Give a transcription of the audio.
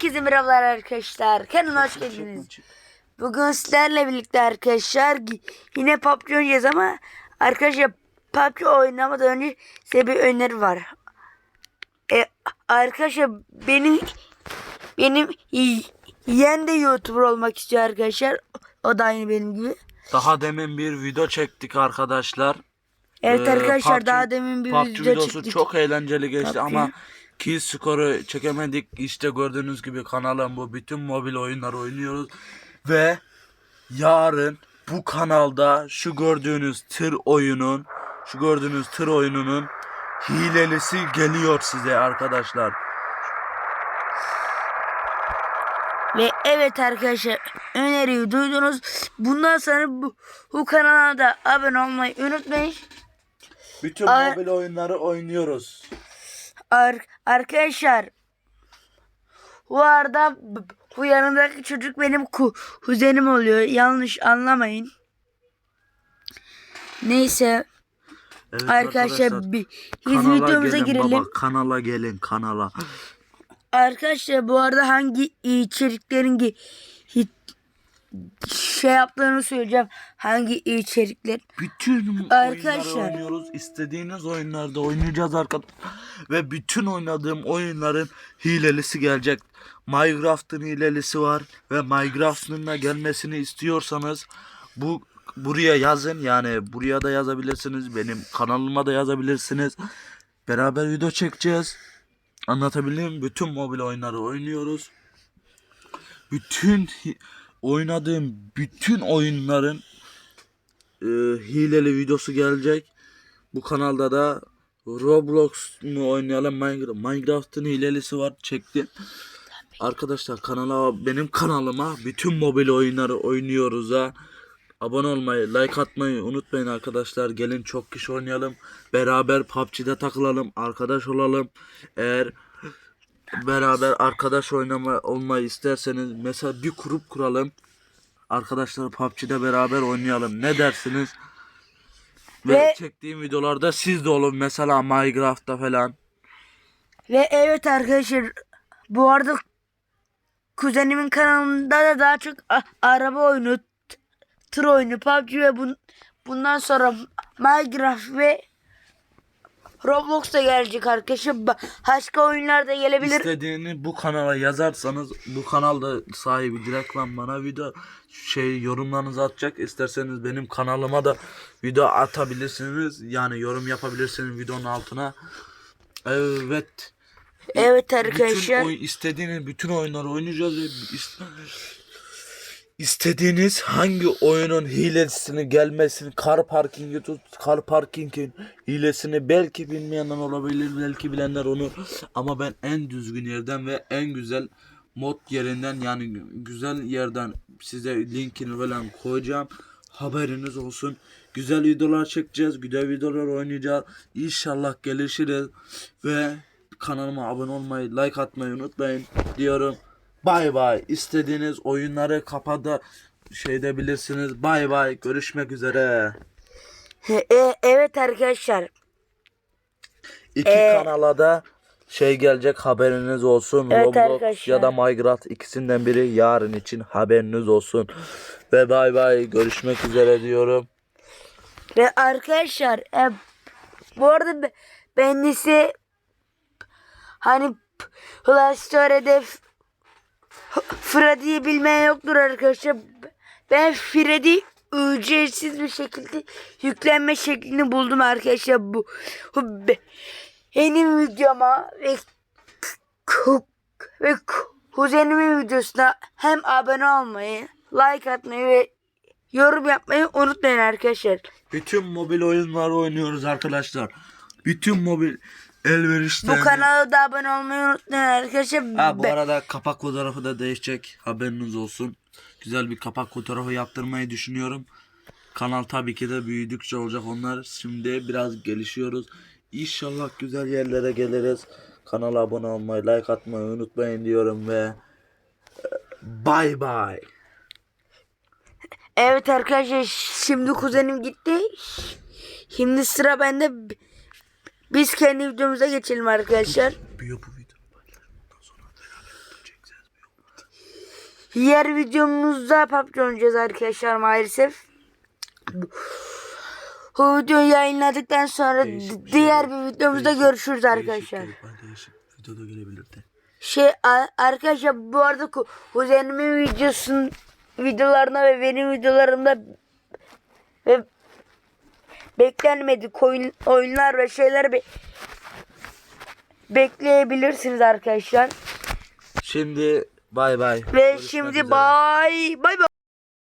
Herkese merhabalar arkadaşlar. Kanalıma hoş geldiniz. Bugün sizlerle birlikte arkadaşlar yine PUBG oynayacağız ama arkadaşlar PUBG oynamadan önce size bir öneri var. E, arkadaşlar benim benim yeğen de YouTuber olmak istiyor arkadaşlar. O da aynı benim gibi. Daha demin bir video çektik arkadaşlar. Evet Ee, arkadaşlar PUBG daha demin bir PUBG video videosu çektik. çok eğlenceli geçti PUBG. ama kill skoru çekemedik. İşte gördüğünüz gibi kanalım bu. Bütün mobil oyunlar oynuyoruz. Ve yarın bu kanalda şu gördüğünüz tır oyunun şu gördüğünüz tır oyununun hilelisi geliyor size arkadaşlar. Ve evet arkadaşlar öneriyi duydunuz. Bundan sonra bu, bu kanala da abone olmayı unutmayın. Bütün Ay- mobil oyunları oynuyoruz. Ar- arkadaşlar bu arada bu yanımdaki çocuk benim ku- kuzenim oluyor. Yanlış anlamayın. Neyse Evet arkadaşlar, bir biz videomuza gelin girelim. Baba, kanala gelin kanala. Arkadaşlar bu arada hangi içeriklerin şey yaptığını söyleyeceğim. Hangi içerikler? Bütün Arkadaşlar. oynuyoruz. İstediğiniz oyunlarda oynayacağız arkadaşlar. Ve bütün oynadığım oyunların hilelisi gelecek. Minecraft'ın hilelisi var ve Minecraft'ın da gelmesini istiyorsanız bu buraya yazın yani buraya da yazabilirsiniz. Benim kanalıma da yazabilirsiniz. Beraber video çekeceğiz. Anlatabildim mi? Bütün mobil oyunları oynuyoruz. Bütün oynadığım bütün oyunların e, hileli videosu gelecek. Bu kanalda da Roblox mu oynayalım Minecraft. Minecraft'ın hilelisi var çektim. Arkadaşlar kanala benim kanalıma bütün mobil oyunları oynuyoruz ha. Abone olmayı, like atmayı unutmayın arkadaşlar. Gelin çok kişi oynayalım. Beraber PUBG'de takılalım, arkadaş olalım. Eğer beraber arkadaş oynama olmayı isterseniz mesela bir grup kuralım. Arkadaşlar PUBG'de beraber oynayalım. Ne dersiniz? Ve, Ve- çektiğim videolarda siz de olun mesela Minecraft'ta falan. Ve evet arkadaşlar bu arada kuzenimin kanalında da daha çok araba oyunu, tır oyunu, PUBG ve bun, bundan sonra Minecraft ve Roblox da gelecek arkadaşlar. Ba- Başka oyunlar da gelebilir. İstediğini bu kanala yazarsanız bu kanalda sahibi direkt lan bana video şey yorumlarınızı atacak. İsterseniz benim kanalıma da video atabilirsiniz. Yani yorum yapabilirsiniz videonun altına. Evet. Evet Bütün arkadaşlar. oy, istediğiniz bütün oyunları oynayacağız istediğiniz hangi oyunun hilesini gelmesini kar parkingi tut kar parkingin hilesini belki bilmeyenler olabilir belki bilenler onu. Ama ben en düzgün yerden ve en güzel mod yerinden yani güzel yerden size linkini falan koyacağım. Haberiniz olsun. Güzel videolar çekeceğiz güzel videolar oynayacağız. İnşallah gelişiriz. Ve kanalıma abone olmayı like atmayı unutmayın diyorum Bay bay. İstediğiniz oyunları kapada şeyde bilirsiniz. Bay bay. Görüşmek üzere. E, evet arkadaşlar. İki Ee, kanala da şey gelecek haberiniz olsun. Evet Roblox arkadaşlar. ya da Minecraft ikisinden biri yarın için haberiniz olsun. Ve bay bay. Görüşmek üzere diyorum. Ve arkadaşlar e, bu arada be- ben ise hani Play Store'de Freddy'yi bilmeyen yoktur arkadaşlar. Ben Freddy ücretsiz bir şekilde yüklenme şeklini buldum arkadaşlar bu, bu be- benim videoma ve ve ku- kuzenimin videosuna hem abone olmayı, like atmayı ve yorum yapmayı unutmayın arkadaşlar. Bütün mobil oyunları oynuyoruz arkadaşlar. Bütün mobil elverişlerini. Bu kanala da abone olmayı unutmayın arkadaşlar. Ha bu Be- arada kapak fotoğrafı da değişecek. Haberiniz olsun. Güzel bir kapak fotoğrafı yaptırmayı düşünüyorum. Kanal tabii ki de büyüdükçe olacak onlar. Şimdi biraz gelişiyoruz. İnşallah güzel yerlere geliriz. Kanala abone olmayı, like atmayı unutmayın diyorum ve e, bye bye. Evet arkadaşlar şimdi kuzenim gitti. Şimdi sıra bende. Biz kendi videomuza geçelim arkadaşlar. Bir bu video. Diğer videomuzda PUBG oynayacağız arkadaşlar maalesef. Bu videoyu yayınladıktan sonra Değişik bir diğer şeyler- bir videomuzda değişik- görüşürüz değişik arkadaşlar. klipler, Değişik videoda gelebilirdi. Şey arkadaşlar bu arada ku- kuzenimin videosun videolarına ve benim videolarımda ve beklenmedik oyun, oyunlar ve şeyler be- bekleyebilirsiniz arkadaşlar. Şimdi bay bay. Ve Görüşmek şimdi üzere. bay bay bay.